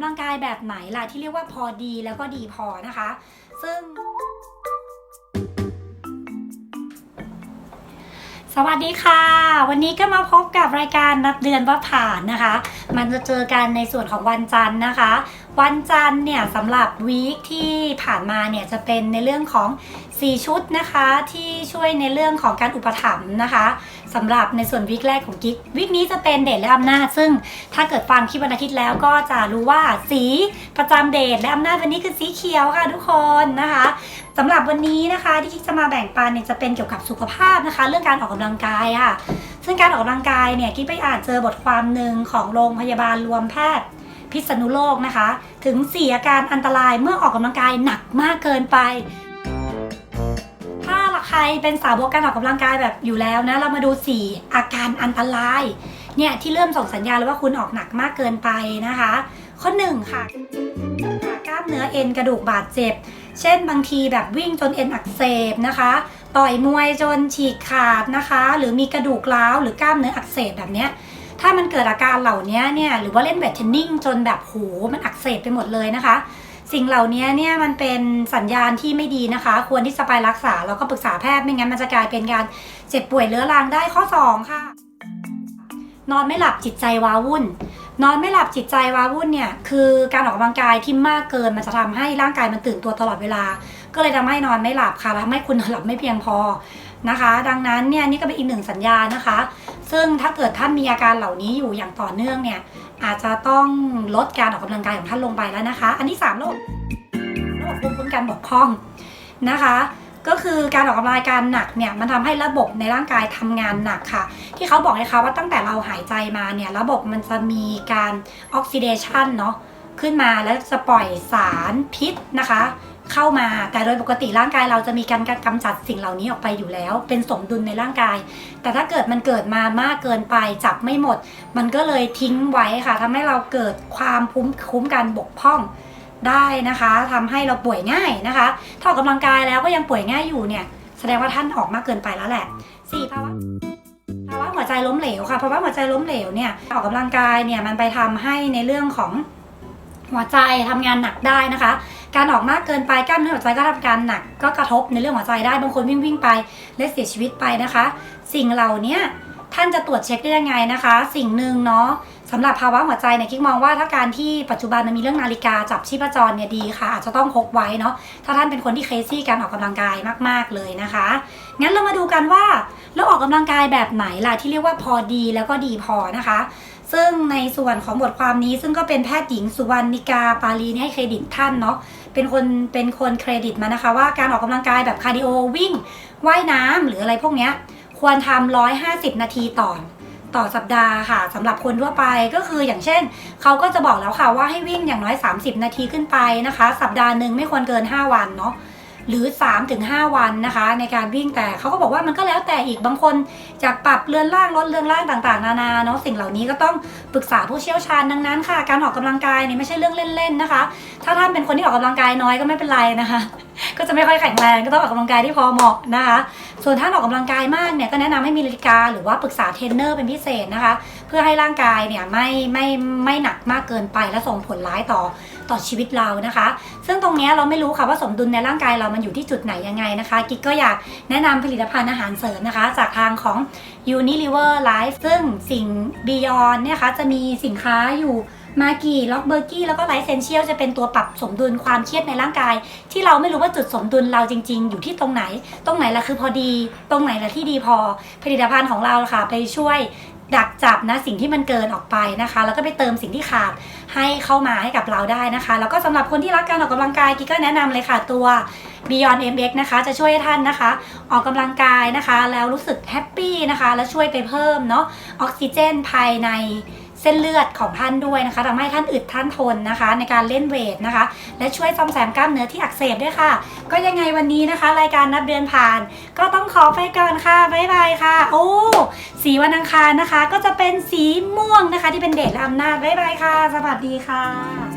กำลังกายแบบไหนล่ะที่เรียกว่าพอดีแล้วก็ดีพอนะคะ ซึ่ง สวัสดีค่ะ วันนี้ก็มาพบกับรายการนับเดือนว่าผ่านนะคะ มันจะเจอกันในส่วนของวันจันทร์นะคะ วันจันทร์เนี่ยสำหรับวีคที่ผ่านมาเนี่ยจะเป็นในเรื่องของ 4 ชุดนะคะที่ช่วยในเรื่องของการอุปถัมภ์นะคะสำหรับในส่วนวีคแรกของกิ๊กวีคนี้จะเป็นเดทและอำนาจ ซึ่งถ้าเกิดฟังคลิปวันอาทิตย์แล้วก็จะรู้ว่าสีประจำเดทและอำนาจวันนี้คือสีเขียวค่ะทุกคนนะคะ สำหรับวันนี้นะคะที่กิ๊กจะมาแบ่งปันเนี่ยจะเป็นเกี่ยวกับสุขภาพนะคะ เรื่องการออกกำลังกายค่ะ ซึ่งการออกกำลังกายเนี่ยกิ๊กไปอ่านเจอบทความหนึ่งของโรงพยาบาลรวมแพทย์ พิษณุโลกนะคะ ถึง4อาการอันตรายเมื่อออกกำลังกายหนักมากเกินไป ถ้าใครเป็นสาวกการออกกำลังกายแบบอยู่แล้วนะเรามาดู 4 อาการอันตรายเนี่ยที่เริ่มส่งสัญญาณแล้วว่าคุณออกหนักมากเกินไปนะคะ ข้อ1ค่ะกล้าม เนื้อเอ็นกระดูกบาดเจ็บ เช่นบางทีแบบวิ่งจนเอ็นอักเสบนะคะ ต่อยมวยจนฉีกขาดนะคะ หรือมีกระดูกร้าวหรือกล้ามเนื้ออักเสบแบบเนี้ยถ้ามันเกิดอาการเหล่านี้เนี่ยหรือว่าเล่นเวทเทนนิ่งจนแบบโหมันอักเสบไปหมดเลยนะคะ สิ่งเหล่านี้เนี่ยมันเป็นสัญญาณที่ไม่ดีนะคะ ควรที่จะไปรักษาแล้วก็ปรึกษาแพทย์ไม่งั้นมันจะกลายเป็นการเจ็บป่วยเรื้อรังได้ข้อ 2 ค่ะ นอนไม่หลับจิตใจว้าวุ่น นอนไม่หลับจิตใจว้าวุ่นเนี่ยคือการออกกำลังกายที่มากเกินมันจะทำให้ร่างกายมันตื่นตัวตลอดเวลา ก็เลยทำให้นอนไม่หลับค่ะและทำให้คุณนอนหลับไม่เพียงพอนะคะ ดังนั้นเนี่ยนี่ก็เป็นอีกหนึ่งสัญญาณนะคะ ซึ่งถ้าเกิดท่านมีอาการเหล่านี้อยู่อย่างต่อเนื่องเนี่ยอาจจะต้องลดการออกกำลังกายของท่านลงไปแล้วนะคะ อันที่3โรคโรคภูมิคุ้มกันบกพร่องนะคะ ก็คือการออกกำลังกายหนักเนี่ยมันทำให้ระบบในร่างกายทำงานหนักค่ะ ที่เขาบอกนะคะว่าตั้งแต่เราหายใจมาเนี่ยระบบมันจะมีการออกซิเดชันเนาะขึ้นมาแล้วจะปล่อยสารพิษนะคะ เข้ามาแต่โดยปกติร่างกายเราจะมีการกำจัดสิ่งเหล่านี้ออกไปอยู่แล้ว เป็นสมดุลในร่างกาย แต่ถ้าเกิดมันเกิดมามากเกินไปจับไม่หมด มันก็เลยทิ้งไว้ค่ะทำให้เราเกิดความคุ้มคุ้มกันบกพร่อง ได้นะคะทำให้เราป่วยง่ายนะคะ ถ้าออกกำลังกายแล้วก็ยังป่วยง่ายอยู่เนี่ย แสดงว่าท่านออกมากเกินไปแล้วแหละสี่ภาวะภาวะหัวใจล้มเหลวค่ะภาวะหัวใจล้มเหลวเนี่ยออกกำลังกายเนี่ยมันไปทำให้ในเรื่องของหัวใจทำงานหนักได้นะคะ การออกมากเกินไปกล้ามเนื้อหัวใจก็ทำการหนัก ก็กระทบในเรื่องหัวใจได้บางคนวิ่งวิ่งไปและเสียชีวิตไปนะคะ สิ่งเหล่านี้ท่านจะตรวจเช็คได้ยังไงนะคะ สิ่งหนึ่งเนาะ สำหรับภาวะหัวใจเนี่ยคิดมองว่าถ้าการที่ปัจจุบันมันมีเรื่องนาฬิกาจับชีพจรเนี่ยดีค่ะ อาจจะต้องพกไว้เนาะถ้าท่านเป็นคนที่เคซี่การออกกำลังกายมาก ๆเลยนะคะ งั้นเรามาดูกันว่าเราออกกำลังกายแบบไหนล่ะที่เรียกว่าพอดีแล้วก็ดีพอนะคะ ซึ่งในส่วนของบทความนี้ซึ่งก็เป็นแพทย์หญิงสุวรรณิกาปาลีนี่ให้เครดิตท่านเนาะเป็นคนเป็นคนเครดิตมานะคะ ว่าการออกกำลังกายแบบคาร์ดิโอวิ่งว่ายน้ำหรืออะไรพวกเนี้ยควรทำ150 นาทีต่อ ต่อสัปดาห์ค่ะสำหรับคนทั่วไปก็คืออย่างเช่น เขาก็จะบอกแล้วค่ะว่าให้วิ่งอย่างน้อย 30 นาทีขึ้นไปนะคะ สัปดาห์หนึ่งไม่ควรเกิน 5 วันเนาะหรือ 3-5 วันนะคะ ในการวิ่งแต่เขาก็บอกว่ามันก็แล้วแต่อีกบางคนจากปรับเรือนร่างลดเรือนร่างต่างๆ นานาเนาะสิ่งเหล่านี้ก็ต้องปรึกษาผู้เชี่ยวชาญดังนั้นค่ะ การออกกำลังกายเนี่ยไม่ใช่เรื่องเล่นๆนะคะ ถ้าท่านเป็นคนที่ออกกำลังกายน้อยก็ไม่เป็นไรนะคะ ก็จะไม่ค่อยแข็งแรงก็ต้องออกกำลังกายที่พอเหมาะนะคะ ส่วนท่านออกกำลังกายมากเนี่ยก็แนะนำให้มีนาฬิกาหรือว่าปรึกษาเทรนเนอร์เป็นพิเศษนะคะ เพื่อให้ร่างกายเนี่ยไม่ไม่ไม่หนักมากเกินไปและส่งผลร้ายต่อต่อชีวิตเรานะคะ ซึ่งตรงเนี้ยเราไม่รู้ค่ะว่าสมดุลในร่างกายเรามันอยู่ที่จุดไหนยังไงนะคะ กิ๊กก็อยากแนะนำผลิตภัณฑ์อาหารเสริมนะคะ จากทางของ Unilever Life ซึ่งสิ่ง Beyond เนี่ยคะจะมีสินค้าอยู่ มากี่ล็อกเบอร์กี้แล้วก็ไลท์เซนเชียลจะเป็นตัวปรับสมดุลความเครียดในร่างกาย ที่เราไม่รู้ว่าจุดสมดุลเราจริง ๆ อยู่ที่ตรงไหน ตรงไหนละคือพอดี ตรงไหนละที่ดีพอ ผลิตภัณฑ์ของเราค่ะ ไปช่วยดักจับนะสิ่งที่มันเกินออกไปนะคะ แล้วก็ไปเติมสิ่งที่ขาดให้เข้ามาให้กับเราได้นะคะ แล้วก็สำหรับคนที่รักการออกกำลังกายกิ๊กก็แนะนำเลยค่ะตัว Beyond MX นะคะ จะช่วยให้ท่านนะคะ ออกกำลังกายนะคะ แล้วรู้สึกแฮปปี้นะคะ และช่วยไปเพิ่มเนาะออกซิเจนภายใน เส้นเลือดของท่านด้วยนะคะทำให้ท่านอึดท่านทนนะคะ ในการเล่นเวทนะคะ และช่วยซ่อมแซมกล้ามเนื้อที่อักเสบด้วยค่ะ ก็ยังไงวันนี้นะคะ รายการนับเดือนผ่าน ก็ต้องขอไปก่อนค่ะบ๊ายบายค่ะ โอ้สีวันอังคารนะคะ ก็จะเป็นสีม่วงนะคะ ที่เป็นเดชและอำนาจบ๊ายบายค่ะ สวัสดีค่ะ